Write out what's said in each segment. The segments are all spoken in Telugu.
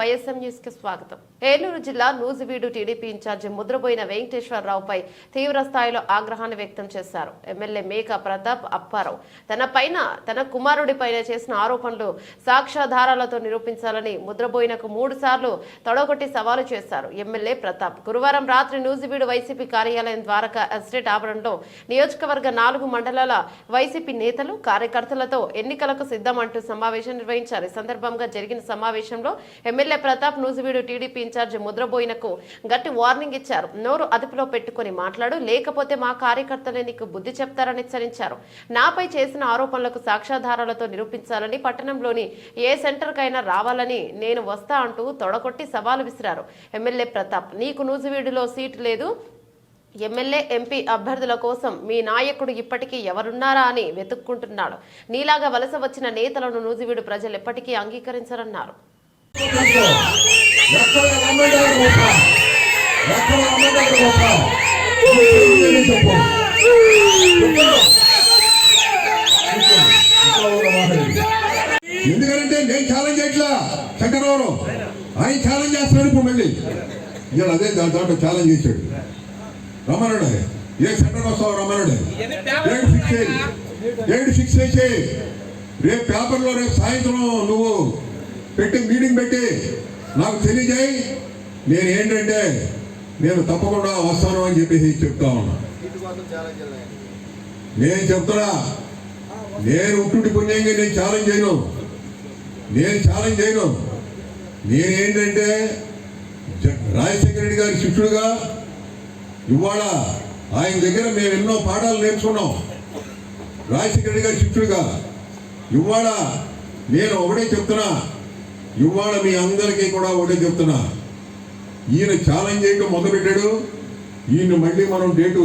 వైఎస్ఎం న్యూస్కి స్వాగతం. ఏలూరు జిల్లా నూజివీడు టీడీపీ ఇన్ఛార్జి ముద్రబోయిన వెంకటేశ్వరరావుపై తీవ్ర స్థాయిలో ఆగ్రహాన్ని వ్యక్తం చేశారు. ఎమ్మెల్యే మేక ప్రతాప్ అప్పారావు. తన పైన తన కుమారుడి పైన చేసిన ఆరోపణలు సాక్ష్యాధారాలతో నిరూపించాలని ముద్రబోయినకు మూడు సార్లు తొడగొట్టి సవాలు చేశారు. ఎమ్మెల్యే ప్రతాప్ గురువారం రాత్రి నూజివీడు వైసీపీ కార్యాలయం ద్వారకా ఎస్టేట్ ఆవరణలో నియోజకవర్గ నాలుగు మండలాల వైసీపీ నేతలు కార్యకర్తలతో ఎన్నికలకు సిద్ధమంటూ సమావేశం నిర్వహించారు. ఈ సందర్భంగా జరిగిన సమావేశంలో MLA MLA Pratap Nuzvid TDP incharge ముద్రబోయినకు గట్టి వార్నింగ్ ఇచ్చారు. నోరు అదుపులో పెట్టుకుని మాట్లాడు లేకపోతే మా కార్యకర్తలే నీకు బుద్ధి చెప్తారని హెచ్చరించారు. నాపై చేసిన ఆరోపణలకు సాక్ష్యాధారాలతో నిరూపించాలని పట్టణంలోని ఏ సెంటర్కైనా రావాలని నేను వస్తా అంటూ తొడగొట్టి సవాలు విసిరారు. ఎమ్మెల్యే ప్రతాప్ నీకు నూజివీడులో సీటు లేదు. ఎమ్మెల్యే ఎంపీ అభ్యర్థుల కోసం మీ నాయకుడు ఇప్పటికీ ఎవరున్నారా అని వెతుక్కుంటున్నాడు. నీలాగా వలస వచ్చిన నేతలను నూజివీడు ప్రజలు ఎప్పటికీ అంగీకరించరన్నారు. ఎందుకంటే నేను ఛాలెంజ్ చేయట్లా శంకరరావు. ఆయన ఛాలెంజ్ చేస్తున్నాడు ఇప్పుడు మళ్ళీ. ఇవాళ అదే దా- దాంట్లో ఛాలెంజ్ చేశాడు. రమణుడు. ఏ సెంటర్ వస్తావు రమణుడు? డేట్ ఫిక్స్ చేయి. డేట్ ఫిక్స్ చేసి రేపు పేపర్లో రేపు సాయంత్రం నువ్వు పెట్టి మీటింగ్ పెట్టి నాకు తెలియజేయి. నేను ఏంటంటే నేను తప్పకుండా వస్తాను అని చెప్పేసి చెప్తా ఉన్నా. నేను చెప్తున్నా నేను ఉంటుండి పుణ్యంగా నేను ఛాలెంజ్ చేయను. నేను ఛాలెంజ్ చేయను. నేనేంటంటే రాజశేఖర రెడ్డి గారి శిష్యుడుగా ఇవాళ ఆయన దగ్గర మేము ఎన్నో పాఠాలు నేర్చుకున్నాం. రాజశేఖర రెడ్డి గారి శిష్యుడుగా ఇవాళ నేను ఒకటే చెప్తున్నా ఇవాళ మీ అందరికీ కూడా ఒకటే చెప్తున్నా. ఈయన ఛాలెంజ్ చేయడం మొదలుపెట్టాడు. ఈయన మళ్ళీ మనం డేటు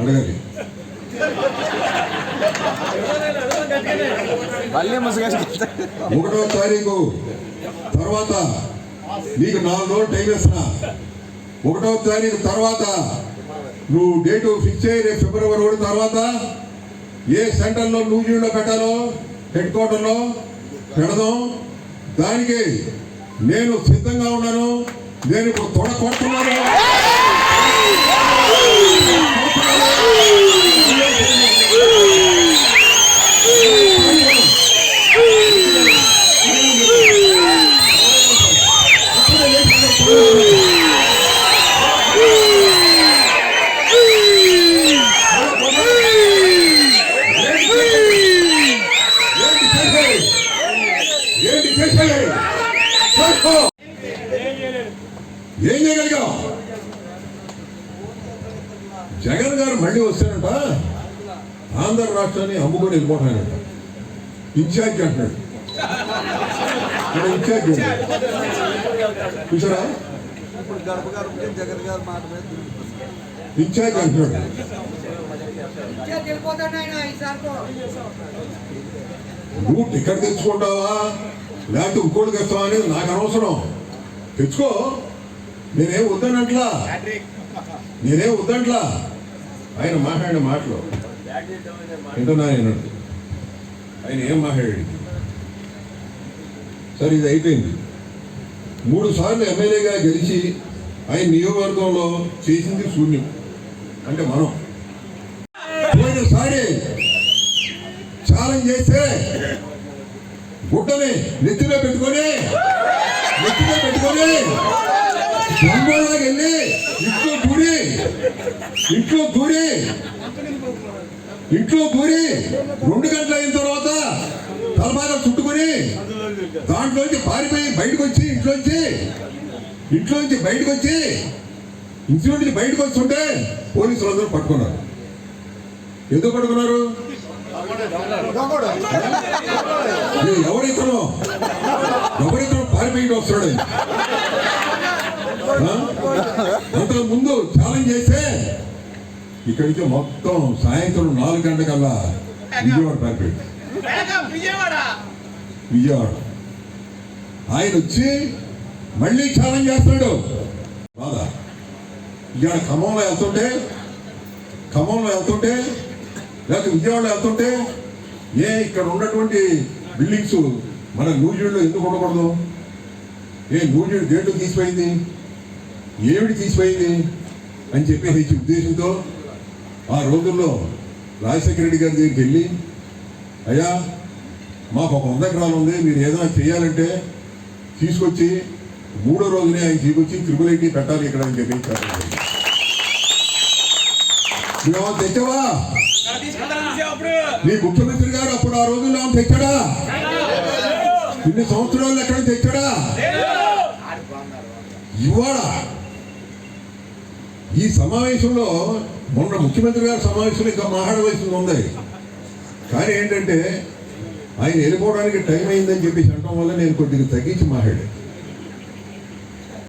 అడగాలి. ఒకటో తారీఖు తర్వాత నీకు నాలుగు రోజులు టైం ఇస్తున్నా. ఒకటో తారీఖు తర్వాత నువ్వు డేటు ఫిక్స్ చేయి రేపు ఫిబ్రవరి ఒకటి తర్వాత ఏ సెంటర్లో నూజివీడులో పెట్టాలో హెడ్ క్వార్టర్లో పెడదాం. దానికి నేను సిద్ధంగా ఉన్నాను. నేను ఇప్పుడు తొడ కొడుతున్నాను. ఏంటి చేసేయాలి? చేసుకో. ఏం చేయగలిగా జగన్ గారు మళ్ళీ వస్తారంట. ఆంధ్ర రాష్ట్రాన్ని అమ్ముకొని వెళ్ళిపోతానంట ఇన్ఛార్జ్ అంటున్నాడు. ఇక్కడ ఇన్ఛార్జ్ చూసారా? ఇన్ఛార్జ్ అంటున్నాడు. నువ్వు టికెట్ తెచ్చుకుంటావా? లేకపోతే ఇంకోటికి ఇస్తావా అనేది నాకు అనవసరం. తెచ్చుకో. నేనేం వద్దనట్లా. నేనేం వద్దంట్లా ఆయన మాట్లాడిన మాటలు. వింటున్నా నేను. ఆయన ఏం మాట్లాడాడు? సరే ఇది అయిపోయింది. మూడు సార్లు ఎమ్మెల్యేగా గెలిచి ఆయన నియోజకవర్గంలో చేసింది శూన్యం. అంటే మనం. పోయినసారి ఛాలెంజ్ చేస్తే గుడ్డని నెత్తిలో పెట్టుకొని నెత్తిలో పెట్టుకొని దొంగలాగా వెళ్ళి ఇంట్లో దూరి ఇంట్లో దూరి ఇంట్లో దూరి రెండు గంటలు అయిన తర్వాత తలబాగా చుట్టుకొని దాంట్లోంచి పారిపోయి బయటకు వచ్చి ఇంట్లోంచి ఇంట్లోంచి బయటకు వచ్చి ఇంటి నుంచి బయటకు వస్తుంటే పోలీసులు అందరూ పట్టుకున్నారు. ఎందుకు పట్టుకున్నారు? ఏ, ఎవరితను? ఎవరితను పారిపోయి? అంతకు ముందు ఛాలెంజ్ చేస్తే ఇక్కడి నుంచి మొత్తం సాయంత్రం నాలుగు గంటలకల్లా విజయవాడ పారిపోయాడు విజయవాడ. ఆయన వచ్చి మళ్ళీ ఛాలెంజ్ చేస్తున్నాడు. బాధ ఇక్కడ ఖమ్మంలో వెళ్తుంటే ఖమ్మంలో వెళ్తుంటే లేకపోతే విజయవాడలో వెళ్తుంటే ఏ ఇక్కడ ఉన్నటువంటి బిల్డింగ్స్ మన న్యూజిలాండ్లో ఎందుకు ఉండకూడదు? ఏ నూనె గేట్లు తీసిపోయింది? ఏమిటి తీసిపోయింది? అని చెప్పేసి ఉద్దేశంతో ఆ రోజుల్లో రాజశేఖర రెడ్డి గారి దగ్గరికి వెళ్ళి అయ్యా మాకు ఒక వంద ఎకరాలు ఉంది మీరు ఏదైనా చేయాలంటే తీసుకొచ్చి మూడో రోజునే ఆయన తీసుకొచ్చి త్రిపుల్ ఐటీ పెట్టాలి ఇక్కడ అని చెప్పి చెప్పడం తెచ్చావా? నీ ముఖ్యమంత్రి గారు అప్పుడు ఆ రోజుల్లో అంత తెచ్చాడా? ఇన్ని సంవత్సరాలు ఎక్కడ తెచ్చాడా? ఇవాళ ఈ సమావేశంలో మొన్న ముఖ్యమంత్రి గారి సమావేశంలో ఇంకా మాట్లాడవలసింది ఉంది. కానీ ఏంటంటే ఆయన వెళ్ళిపోవడానికి టైం అయిందని చెప్పేసి అనడం వల్ల నేను కొద్దిగా తగ్గించి మాట్లాడాను.